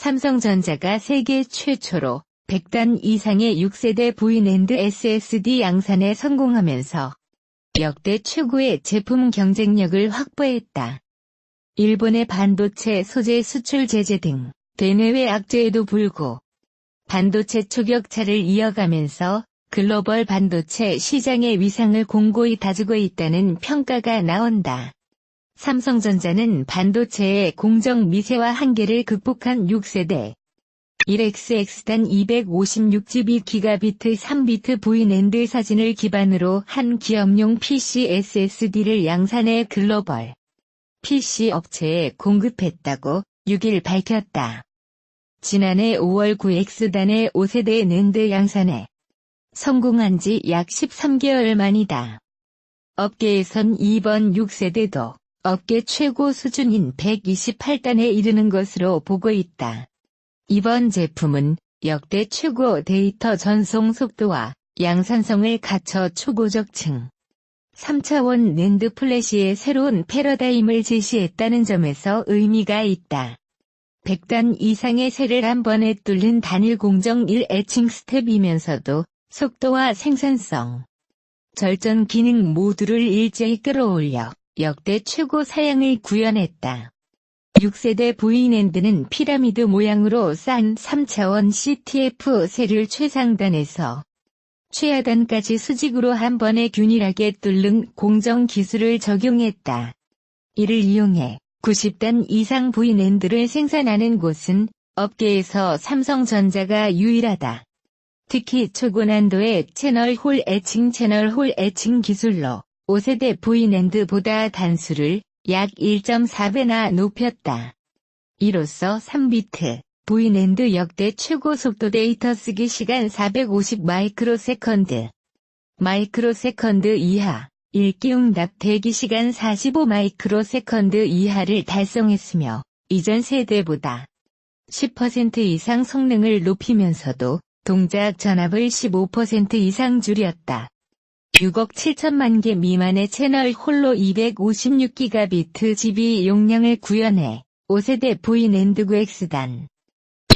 삼성전자가 세계 최초로 100단 이상의 6세대 V랜드 SSD 양산에 성공하면서 역대 최고의 제품 경쟁력을 확보했다. 일본의 반도체 소재 수출 제재 등 대내외 악재에도 불구 반도체 초격차를 이어가면서 글로벌 반도체 시장의 위상을 공고히 다지고 있다는 평가가 나온다. 삼성전자는 반도체의 공정 미세화 한계를 극복한 6세대 1xx단 256GB 기가비트 3비트 V랜드 사진을 기반으로 한 기업용 PC SSD를 양산해 글로벌 PC 업체에 공급했다고 6일 밝혔다. 지난해 5월 9X단의 5세대 낸드 양산에 성공한 지 약 13개월 만이다. 업계에선 이번 6세대도 업계 최고 수준인 128단에 이르는 것으로 보고 있다. 이번 제품은 역대 최고 데이터 전송 속도와 양산성을 갖춰 초고적층 3차원 랜드 플래시의 새로운 패러다임을 제시했다는 점에서 의미가 있다. 100단 이상의 세를 한 번에 뚫는 단일 공정 1 애칭 스텝이면서도 속도와 생산성, 절전 기능 모두를 일제히 끌어올려 역대 최고 사양을 구현했다. 6세대 V랜드는 피라미드 모양으로 싼 3차원 CTF-세를 최상단에서 최하단까지 수직으로 한 번에 균일하게 뚫는 공정 기술을 적용했다. 이를 이용해 90단 이상 V랜드를 생산하는 곳은 업계에서 삼성전자가 유일하다. 특히 초고난도의 채널 홀 애칭 채널 홀 애칭 기술로 5세대 V랜드보다 단수를 약 1.4배나 높였다. 이로써 3비트 V랜드 역대 최고 속도 데이터 쓰기 시간 450 마이크로세컨드 마이크로세컨드 이하 읽기 응답 대기 시간 45 마이크로세컨드 이하를 달성했으며 이전 세대보다 10% 이상 성능을 높이면서도 동작 전압을 15% 이상 줄였다. 6억 7천만 개 미만의 채널 홀로 256기가비트 GB 용량을 구현해 5세대 V랜드 X단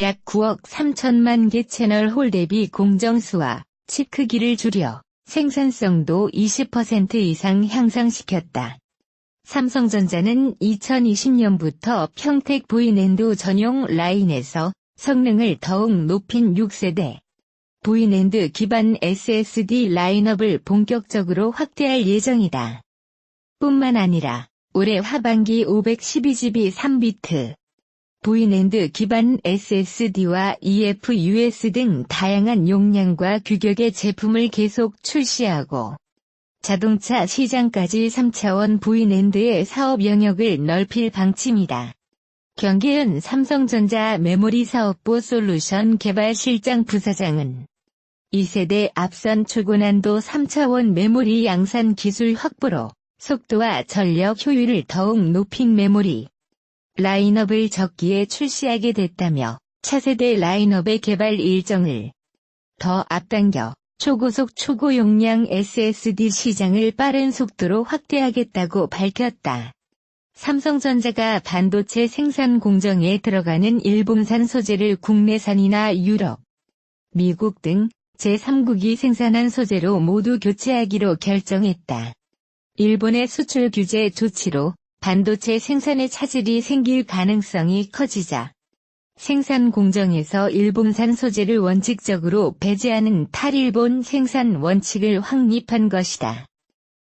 약 9억 3천만 개 채널 홀 대비 공정수와 칩 크기를 줄여 생산성도 20% 이상 향상시켰다. 삼성전자는 2020년부터 평택 V랜드 전용 라인에서 성능을 더욱 높인 6세대 V랜드 기반 SSD 라인업을 본격적으로 확대할 예정이다. 뿐만 아니라 올해 하반기 512GB 3비트 V랜드 기반 SSD와 EFUS 등 다양한 용량과 규격의 제품을 계속 출시하고 자동차 시장까지 3차원 V랜드의 사업 영역을 넓힐 방침이다. 경계은 삼성전자 메모리 사업부 솔루션 개발 실장 부사장은 2세대 앞선 초고난도 3차원 메모리 양산 기술 확보로 속도와 전력 효율을 더욱 높인 메모리 라인업을 적기에 출시하게 됐다며 차세대 라인업의 개발 일정을 더 앞당겨 초고속 초고 용량 SSD 시장을 빠른 속도로 확대하겠다고 밝혔다. 삼성전자가 반도체 생산 공정에 들어가는 일본산 소재를 국내산이나 유럽, 미국 등 제3국이 생산한 소재로 모두 교체하기로 결정했다. 일본의 수출 규제 조치로 반도체 생산에 차질이 생길 가능성이 커지자 생산 공정에서 일본산 소재를 원칙적으로 배제하는 탈일본 생산 원칙을 확립한 것이다.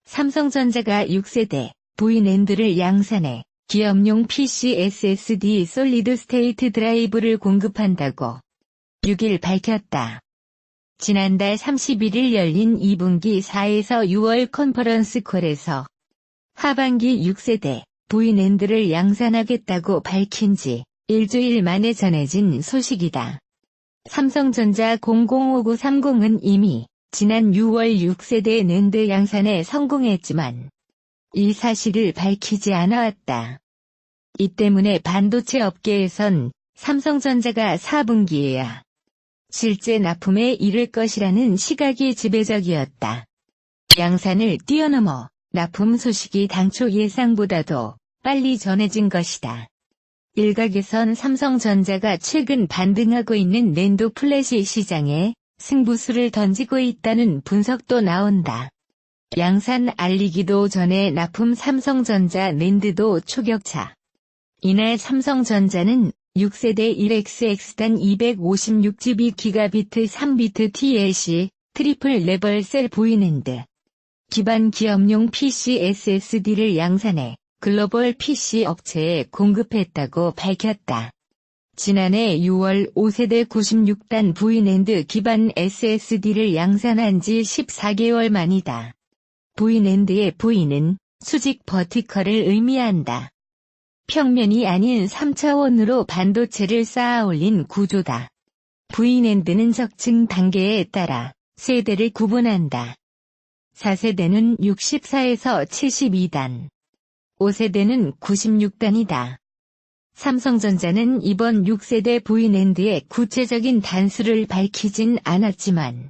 삼성전자가 6세대 V랜드를 양산해 기업용 PC SSD 솔리드 스테이트 드라이브를 공급한다고 6일 밝혔다. 지난달 31일 열린 2분기 4에서 6월 컨퍼런스 콜에서 하반기 6세대 V랜드를 양산하겠다고 밝힌 지 일주일 만에 전해진 소식이다. 삼성전자 005930은 이미 지난 6월 6세대 낸드 양산에 성공했지만 이 사실을 밝히지 않아왔다. 이 때문에 반도체 업계에선 삼성전자가 4분기에야 실제 납품에 이를 것이라는 시각이 지배적이었다. 양산을 뛰어넘어 납품 소식이 당초 예상보다도 빨리 전해진 것이다. 일각에선 삼성전자가 최근 반등하고 있는 낸도 플래시 시장에 승부수를 던지고 있다는 분석도 나온다. 양산 알리기도 전에 납품 삼성전자 낸드도 초격차. 이날 삼성전자는 6세대 1XX단 256GB 기가비트 3비트 TLC 트리플 레벨 셀 보이낸드 기반 기업용 PC SSD를 양산해 글로벌 PC 업체에 공급했다고 밝혔다. 지난해 6월 5세대 96단 V랜드 기반 SSD를 양산한 지 14개월 만이다. V랜드의 V는 수직 버티컬을 의미한다. 평면이 아닌 3차원으로 반도체를 쌓아 올린 구조다. V랜드는 적층 단계에 따라 세대를 구분한다. 4세대는 64에서 72단. 5세대는 96단이다. 삼성전자는 이번 6세대 V랜드의 구체적인 단수를 밝히진 않았지만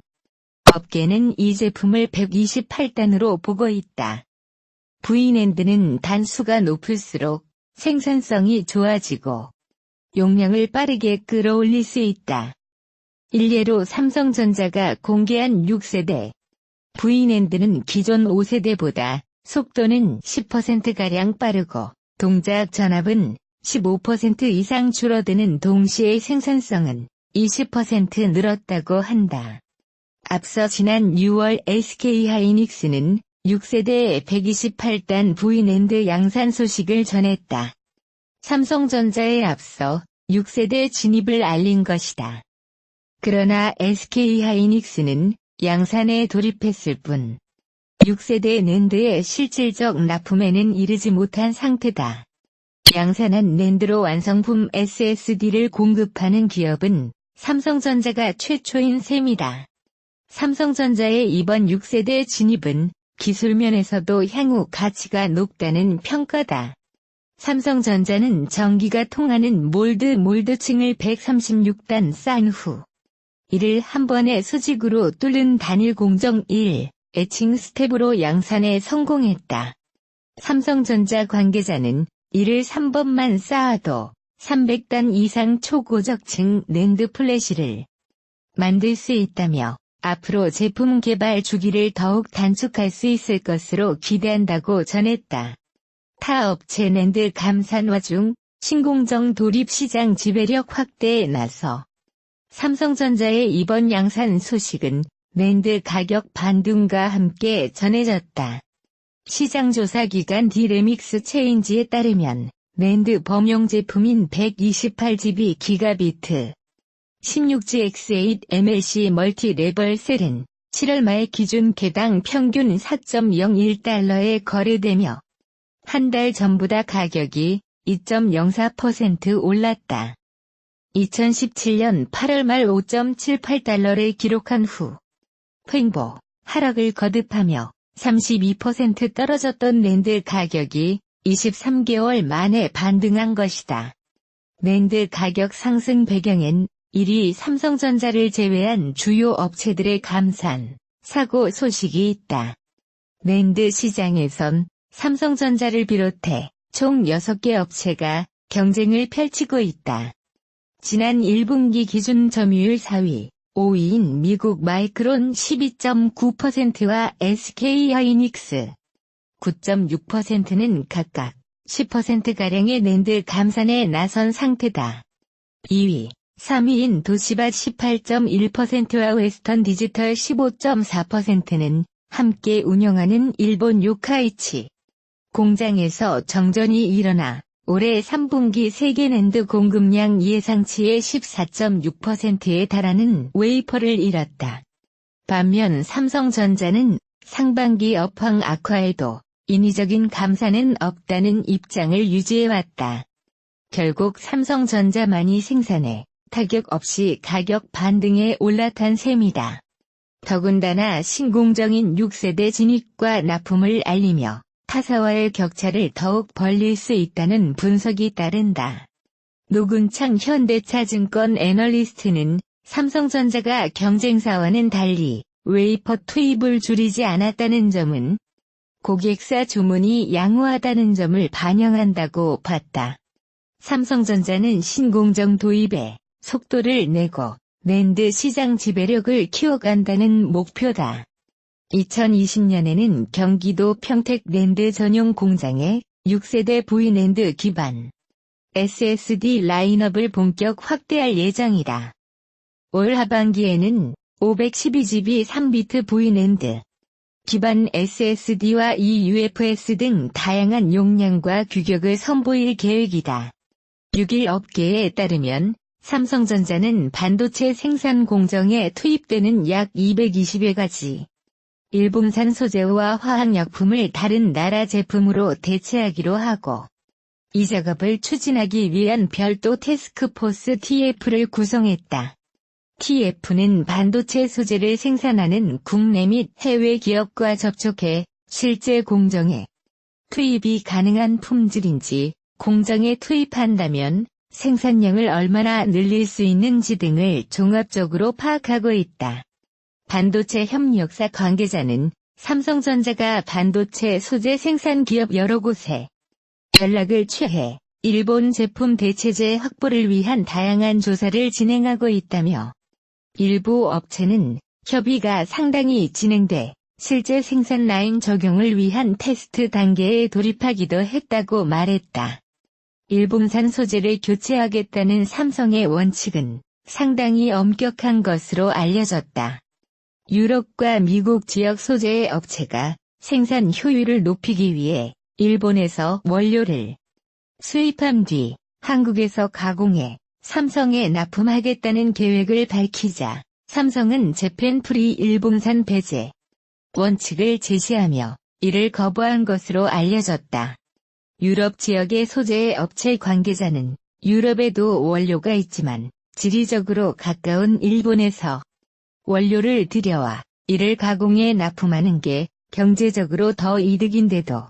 업계는 이 제품을 128단으로 보고 있다. V랜드는 단수가 높을수록 생산성이 좋아지고 용량을 빠르게 끌어올릴 수 있다. 일례로 삼성전자가 공개한 6세대 V랜드는 기존 5세대보다 속도는 10%가량 빠르고 동작 전압은 15% 이상 줄어드는 동시에 생산성은 20% 늘었다고 한다. 앞서 지난 6월 SK하이닉스는 6세대 128단 V랜드 양산 소식을 전했다. 삼성전자에 앞서 6세대 진입을 알린 것이다. 그러나 SK하이닉스는 양산에 돌입했을 뿐 6세대 낸드의 실질적 납품에는 이르지 못한 상태다. 양산한 낸드로 완성품 SSD를 공급하는 기업은 삼성전자가 최초인 셈이다. 삼성전자의 이번 6세대 진입은 기술면에서도 향후 가치가 높다는 평가다. 삼성전자는 전기가 통하는 몰드 몰드층을 136단 쌓은 후 이를 한 번에 수직으로 뚫는 단일 공정 1 애칭 스텝으로 양산에 성공했다. 삼성전자 관계자는 이를 3번만 쌓아도 300단 이상 초고적층 랜드 플래시를 만들 수 있다며 앞으로 제품 개발 주기를 더욱 단축할 수 있을 것으로 기대한다고 전했다. 타 업체 랜드 감산화 중 신공정 돌입 시장 지배력 확대에 나서 삼성전자의 이번 양산 소식은 랜드 가격 반등과 함께 전해졌다. 시장조사기관 디레믹스 체인지에 따르면 랜드 범용 제품인 128GB 기가비트 16GX8 MLC 멀티 레벨 셀은 7월 말 기준 개당 평균 4.01달러에 거래되며 한 달 전보다 가격이 2.04% 올랐다. 2017년 8월 말 5.78달러를 기록한 후 횡보, 하락을 거듭하며 32% 떨어졌던 랜드 가격이 23개월 만에 반등한 것이다. 랜드 가격 상승 배경엔 1위 삼성전자를 제외한 주요 업체들의 감산, 사고 소식이 있다. 랜드 시장에선 삼성전자를 비롯해 총 6개 업체가 경쟁을 펼치고 있다. 지난 1분기 기준 점유율 4위, 5위인 미국 마이크론 12.9%와 SK하이닉스 9.6%는 각각 10%가량의 랜드 감산에 나선 상태다. 2위, 3위인 도시바 18.1%와 웨스턴 디지털 15.4%는 함께 운영하는 일본 요카이치 공장에서 정전이 일어나 올해 3분기 세계 랜드 공급량 예상치의 14.6%에 달하는 웨이퍼를 잃었다. 반면 삼성전자는 상반기 업황 악화에도 인위적인 감산은 없다는 입장을 유지해왔다. 결국 삼성전자만이 생산해 타격 없이 가격 반등에 올라탄 셈이다. 더군다나 신공정인 6세대 진입과 납품을 알리며 타사와의 격차를 더욱 벌릴 수 있다는 분석이 따른다. 노근창 현대차증권 애널리스트는 삼성전자가 경쟁사와는 달리 웨이퍼 투입을 줄이지 않았다는 점은 고객사 주문이 양호하다는 점을 반영한다고 봤다. 삼성전자는 신공정 도입에 속도를 내고 낸드 시장 지배력을 키워간다는 목표다. 2020년에는 경기도 평택 낸드 전용 공장에 6세대 V낸드 기반 SSD 라인업을 본격 확대할 예정이다. 올 하반기에는 512GB 3비트 V낸드 기반 SSD와 eUFS 등 다양한 용량과 규격을 선보일 계획이다. 6일 업계에 따르면 삼성전자는 반도체 생산 공정에 투입되는 약 220여 가지 일본산 소재와 화학약품을 다른 나라 제품으로 대체하기로 하고 이 작업을 추진하기 위한 별도 테스크포스 TF를 구성했다. TF는 반도체 소재를 생산하는 국내 및 해외 기업과 접촉해 실제 공정에 투입이 가능한 품질인지 공정에 투입한다면 생산량을 얼마나 늘릴 수 있는지 등을 종합적으로 파악하고 있다. 반도체 협력사 관계자는 삼성전자가 반도체 소재 생산 기업 여러 곳에 연락을 취해 일본 제품 대체재 확보를 위한 다양한 조사를 진행하고 있다며 일부 업체는 협의가 상당히 진행돼 실제 생산 라인 적용을 위한 테스트 단계에 돌입하기도 했다고 말했다. 일본산 소재를 교체하겠다는 삼성의 원칙은 상당히 엄격한 것으로 알려졌다. 유럽과 미국 지역 소재의 업체가 생산 효율을 높이기 위해 일본에서 원료를 수입한 뒤 한국에서 가공해 삼성에 납품하겠다는 계획을 밝히자 삼성은 재팬 프리 일본산 배제 원칙을 제시하며 이를 거부한 것으로 알려졌다. 유럽 지역의 소재 업체 관계자는 유럽에도 원료가 있지만 지리적으로 가까운 일본에서 원료를 들여와 이를 가공해 납품하는 게 경제적으로 더 이득인데도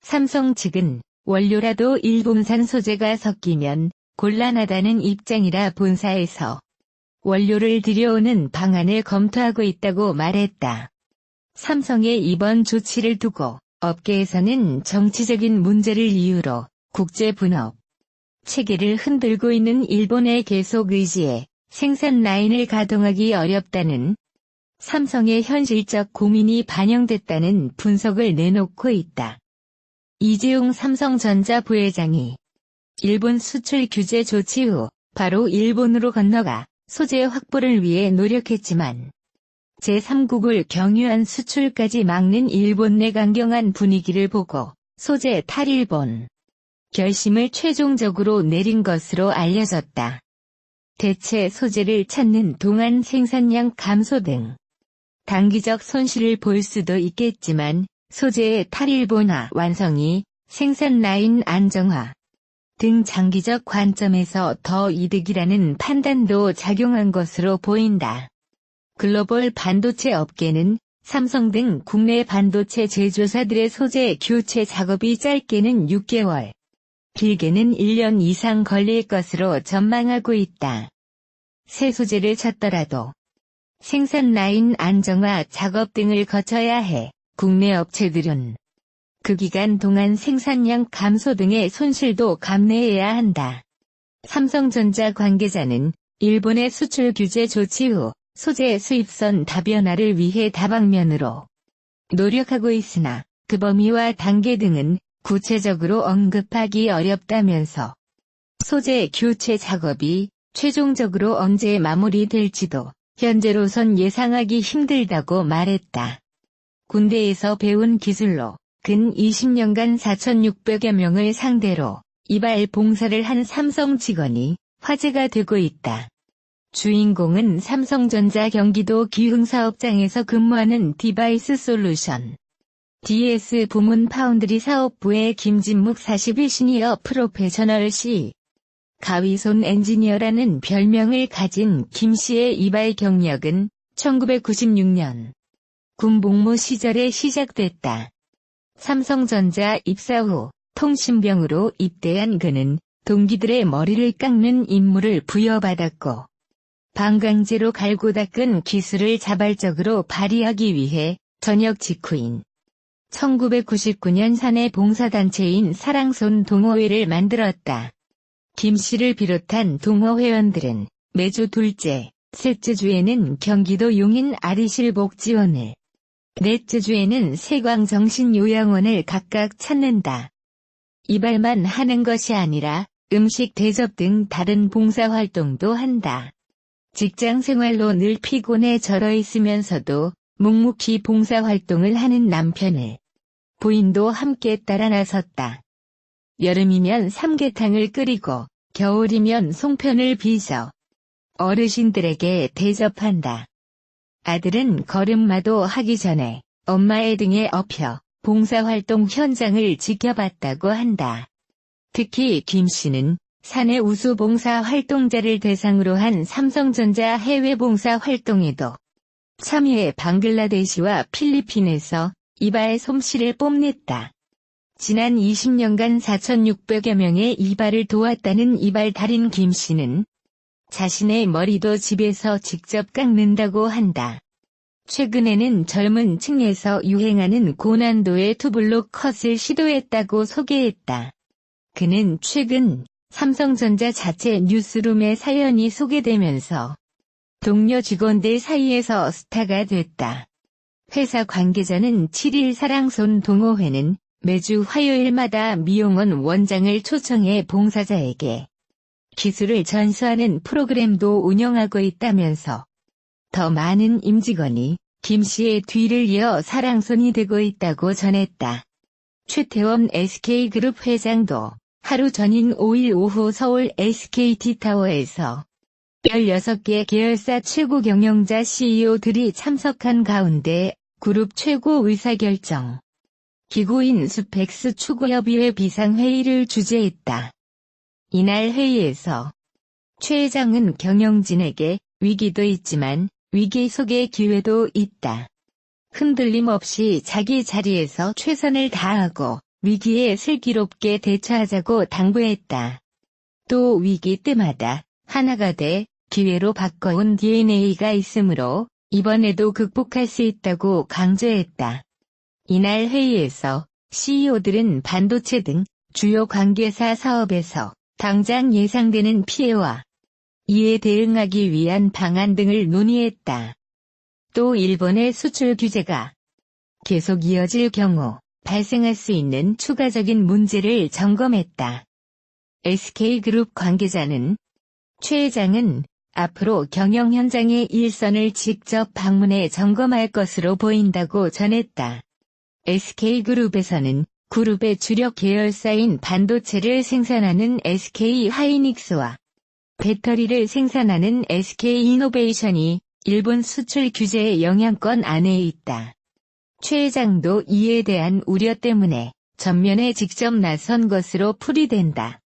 삼성 측은 원료라도 일본산 소재가 섞이면 곤란하다는 입장이라 본사에서 원료를 들여오는 방안을 검토하고 있다고 말했다. 삼성의 이번 조치를 두고 업계에서는 정치적인 문제를 이유로 국제 분업 체계를 흔들고 있는 일본의 계속 의지에 생산 라인을 가동하기 어렵다는 삼성의 현실적 고민이 반영됐다는 분석을 내놓고 있다. 이재용 삼성전자 부회장이 일본 수출 규제 조치 후 바로 일본으로 건너가 소재 확보를 위해 노력했지만 제3국을 경유한 수출까지 막는 일본 내 강경한 분위기를 보고 소재 탈일본 결심을 최종적으로 내린 것으로 알려졌다. 대체 소재를 찾는 동안 생산량 감소 등 단기적 손실을 볼 수도 있겠지만 소재의 탈일본화 완성이 생산 라인 안정화 등 장기적 관점에서 더 이득이라는 판단도 작용한 것으로 보인다. 글로벌 반도체 업계는 삼성 등 국내 반도체 제조사들의 소재 교체 작업이 짧게는 6개월, 길게는 1년 이상 걸릴 것으로 전망하고 있다. 새 소재를 찾더라도 생산 라인 안정화 작업 등을 거쳐야 해 국내 업체들은 그 기간 동안 생산량 감소 등의 손실도 감내해야 한다. 삼성전자 관계자는 일본의 수출 규제 조치 후 소재 수입선 다변화를 위해 다방면으로 노력하고 있으나 그 범위와 단계 등은 구체적으로 언급하기 어렵다면서 소재 교체 작업이 최종적으로 언제 마무리될지도 현재로선 예상하기 힘들다고 말했다. 군대에서 배운 기술로 근 20년간 4,600여 명을 상대로 이발 봉사를 한 삼성 직원이 화제가 되고 있다. 주인공은 삼성전자 경기도 기흥사업장에서 근무하는 디바이스 솔루션 DS 부문 파운드리 사업부의 김진묵 41 시니어 프로페셔널 씨. 가위손 엔지니어라는 별명을 가진 김 씨의 이발 경력은 1996년 군복무 시절에 시작됐다. 삼성전자 입사 후 통신병으로 입대한 그는 동기들의 머리를 깎는 임무를 부여받았고 방광제로 갈고 닦은 기술을 자발적으로 발휘하기 위해 전역 직후인 1999년 사내 봉사단체인 사랑손 동호회를 만들었다. 김 씨를 비롯한 동호 회원들은 매주 둘째, 셋째 주에는 경기도 용인 아리실 복지원을, 넷째 주에는 세광정신요양원을 각각 찾는다. 이발만 하는 것이 아니라 음식 대접 등 다른 봉사활동도 한다. 직장 생활로 늘 피곤해 절어 있으면서도 묵묵히 봉사활동을 하는 남편을 부인도 함께 따라 나섰다. 여름이면 삼계탕을 끓이고 겨울이면 송편을 빚어 어르신들에게 대접한다. 아들은 걸음마도 하기 전에 엄마의 등에 업혀 봉사활동 현장을 지켜봤다고 한다. 특히 김 씨는 사내 우수 봉사 활동자를 대상으로 한 삼성전자 해외 봉사 활동에도 참여해 방글라데시와 필리핀에서 이발 솜씨를 뽐냈다. 지난 20년간 4,600여 명의 이발을 도왔다는 이발 달인 김 씨는 자신의 머리도 집에서 직접 깎는다고 한다. 최근에는 젊은 층에서 유행하는 고난도의 투블록 컷을 시도했다고 소개했다. 그는 최근 삼성전자 자체 뉴스룸에 사연이 소개되면서 동료 직원들 사이에서 스타가 됐다. 회사 관계자는 7일 사랑손 동호회는 매주 화요일마다 미용원 원장을 초청해 봉사자에게 기술을 전수하는 프로그램도 운영하고 있다면서 더 많은 임직원이 김 씨의 뒤를 이어 사랑손이 되고 있다고 전했다. 최태원 SK그룹 회장도 하루 전인 5일 오후 서울 SKT타워에서 16개 계열사 최고 경영자 CEO들이 참석한 가운데 그룹 최고 의사결정 기구인 수펙스 추구협의회 비상회의를 주재했다. 이날 회의에서 최 회장은 경영진에게 위기도 있지만 위기 속의 기회도 있다. 흔들림 없이 자기 자리에서 최선을 다하고 위기에 슬기롭게 대처하자고 당부했다. 또 위기 때마다 하나가 돼 기회로 바꿔온 DNA가 있으므로 이번에도 극복할 수 있다고 강조했다. 이날 회의에서 CEO들은 반도체 등 주요 관계사 사업에서 당장 예상되는 피해와 이에 대응하기 위한 방안 등을 논의했다. 또 일본의 수출 규제가 계속 이어질 경우 발생할 수 있는 추가적인 문제를 점검했다. SK그룹 관계자는 최 회장은 앞으로 경영 현장의 일선을 직접 방문해 점검할 것으로 보인다고 전했다. SK그룹에서는 그룹의 주력 계열사인 반도체를 생산하는 SK 하이닉스와 배터리를 생산하는 SK 이노베이션이 일본 수출 규제의 영향권 안에 있다. 최 회장도 이에 대한 우려 때문에 전면에 직접 나선 것으로 풀이된다.